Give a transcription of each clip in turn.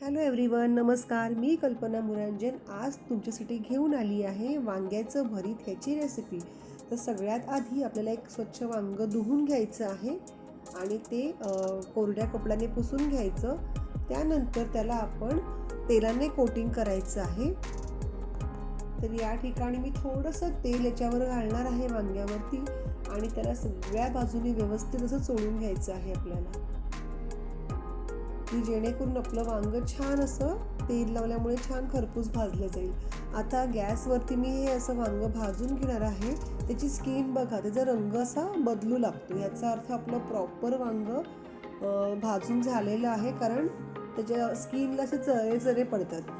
Hello everyone नमस्कार. मी कल्पना मुरंजन. आज तुमच्यासाठी घेऊन आली आहे वांग्याचं भरीत ह्याची रेसिपी तर सगळ्यात आधी आपल्याला एक स्वच्छ वांगं धुवून घ्यायचं आहे आणि ते कोरड्या कपड्याने पुसून घ्यायचं. त्यानंतर त्याला आपण तेलाने कोटिंग करायचं आहे. तर या ठिकाणी मी थोडंसं तेल याच्यावर घालणार आहे वांग्यावरती आणि त्याला सगळ्या बाजूने व्यवस्थित असं चोळून घ्यायचं आहे आपल्याला. की जेणेकरून आपलं वांग छान असं तेल लावल्यामुळे छान खरपूस भाजलं जाईल. आता गॅसवरती मी हे असं वांग भाजून घेणार आहे. त्याची स्किन बघा त्याचा रंग असा बदलू लागतो. याचा अर्थ आपलं प्रॉपर वांग भाजून झालेलं आहे कारण त्याच्या स्किनला असे चरे चरे पडतात.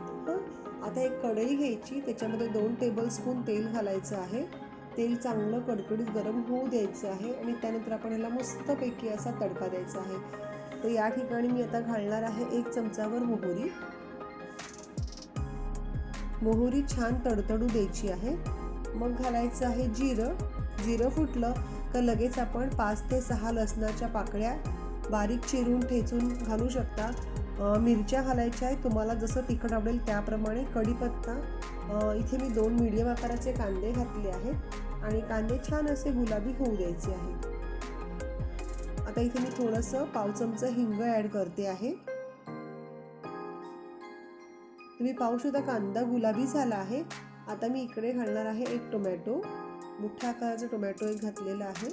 आता एक कढई घ्यायची त्याच्यामध्ये दोन टेबलस्पून तेल घालायचं आहे. तेल चांगलं कडकडीत गरम होऊ द्यायचं आहे आणि त्यानंतर आपण ह्याला मस्तपैकी असा तडका द्यायचा आहे. तर या ठिकाणी मी आता घालणार आहे एक चमचावर मोहरी. मोहरी छान तडतडू द्यायची आहे. मग घालायचं आहे जिरं. जिरं फुटलं तर लगेच आपण पाच ते सहा लसणाच्या पाकळ्या बारीक चिरून ठेचून घालू शकता. मिरच्या घालायच्या आहेत. तुम्हाला जसं तिखट आवडेल त्याप्रमाणे कढीपत्ता. इथे मी दोन मीडियम आकाराचे कांदे घातले आहेत. आणि कांदे छान असे गुलाबी होऊ द्यायचे आहेत. आता इथे मी थोडंसं पाव चमचं हिंग ॲड करते आहे. तुम्ही पाहू शकता कांदा गुलाबी झाला आहे. आता मी इकडे घालणार आहे एक टोमॅटो. मोठ्या आकाराचा टोमॅटो एक घातलेला आहे.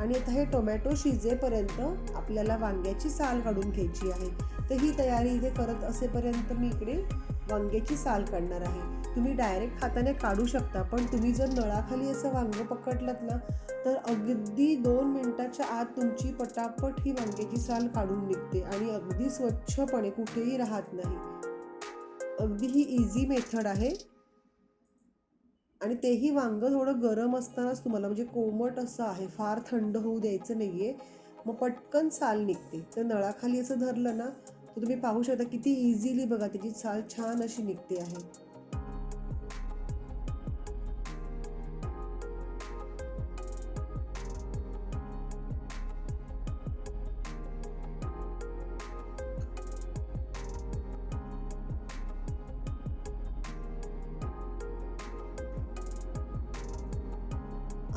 आणि आता हे टोमॅटो शिजेपर्यंत आपल्याला वांग्याची साल काढून घ्यायची आहे. तर ही तयारी इथे करत असेपर्यंत मी इकडे वांग्याची साल काढणार आहे. तुम्ही डायरेक्ट हाताने काढू शकता पण तुम्ही जर नळाखाली असं वांगं पकडलं ना तर अगदी दोन मिनिटाच्या आत तुमची पटापट ही वांग्याची साल काढून निघते आणि अगदी स्वच्छपणे कुठेही राहत नाही. अगदी ही इझी मेथड आहे. आणि तेही वांगं थोडं गरम असतानाच तुम्हाला म्हणजे कोमट असं आहे फार थंड होऊ द्यायचं नाही आहे मग पटकन साल निघते. तर नळाखाली असं धरलं ना तर तुम्ही पाहू शकता किती इझिली बघा त्याची साल छान अशी निघते आहे.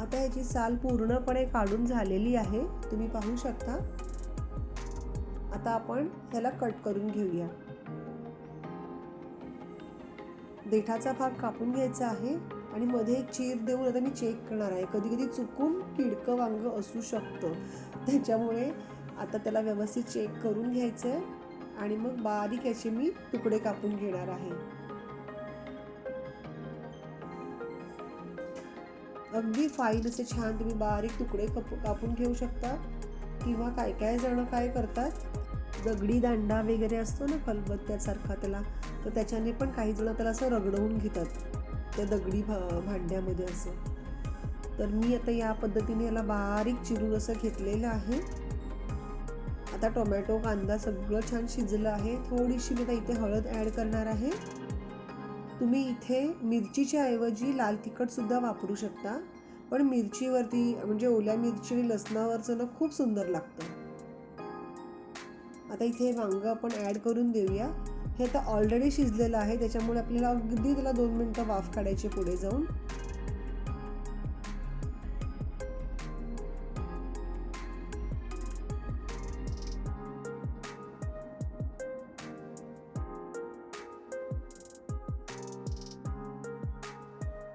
आता याची साल पूर्णपणे काढून झालेली आहे. तुम्ही पाहू शकता. आता आपण ह्याला कट करून घेऊया. देठाचा भाग कापून घ्यायचा आहे आणि मध्ये एक चीर देऊन आता मी चेक करणार आहे. कधी कधी चुकून किडकं वांग असू शकतं. त्याच्यामुळे आता त्याला व्यवस्थित चेक करून घ्यायचं आहे आणि मग बारीक याचे मी तुकडे कापून घेणार आहे. अगदी फाईन असे छान तुम्ही बारीक तुकडे कप कापून घेऊ शकता. किंवा काय काय जण काय करतात दगडी दांडा वगैरे असतो ना फलबत्त्यासारखा त्याला तर त्याच्याने पण काही जण त्याला असं रगडवून घेतात त्या दगडी भा भांड्यामध्ये असं. तर मी आता या पद्धतीने याला बारीक चिरून असं घेतलेलं आहे. आता टोमॅटो कांदा सगळं छान शिजलं आहे. थोडीशी मी आता इथे हळद ॲड करणार आहे. तुम्ही इथे मिरचीच्या ऐवजी लाल तिखटसुद्धा वापरू शकता. पण मिरचीवरती म्हणजे ओल्या मिरची आणि लसणावरचं ना खूप सुंदर लागतं. आता इथे वांग आपण ॲड करून देऊया. हे आता ऑलरेडी शिजलेलं आहे त्याच्यामुळे आपल्याला अगदी त्याला दोन मिनटं वाफ काढायची पुढे जाऊन.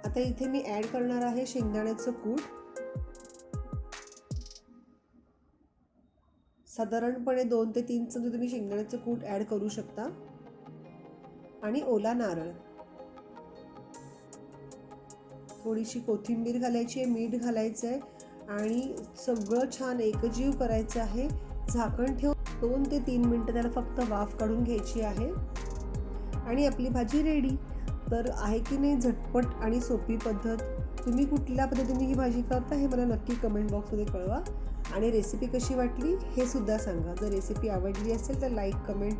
आता इथे मी ॲड करणार आहे शेंगदाण्याचं कूट. साधारणपणे दोन ते तीन चमचे तुम्ही शेंगदाण्याचं कूट ॲड करू शकता. आणि ओला नारळ. थोडीशी कोथिंबीर घालायची आहे मीठ घालायचं आहे. आणि सगळं छान एकजीव करायचं आहे. झाकण ठेवून दोन ते तीन मिनटं त्याला फक्त वाफ काढून घ्यायची आहे. आणि आपली भाजी रेडी तर आहे की नाही झटपट आणि सोपी पद्धत? तुम्ही कुठल्या पद्धतीने ही भाजी करता हे मला नक्की कमेंट बॉक्समध्ये कळवा. आणि रेसिपी कशी वाटली हे सुद्धा सांगा. जर रेसिपी आवडली असेल तर लाईक कमेंट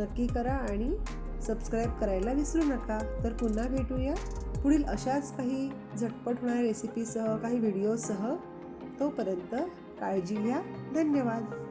नक्की करा आणि सबस्क्राईब करायला विसरू नका. तर पुन्हा भेटूया. पुढील अशाच काही झटपट होणाऱ्या रेसिपीसह काही व्हिडिओसह तोपर्यंत काळजी घ्या. धन्यवाद.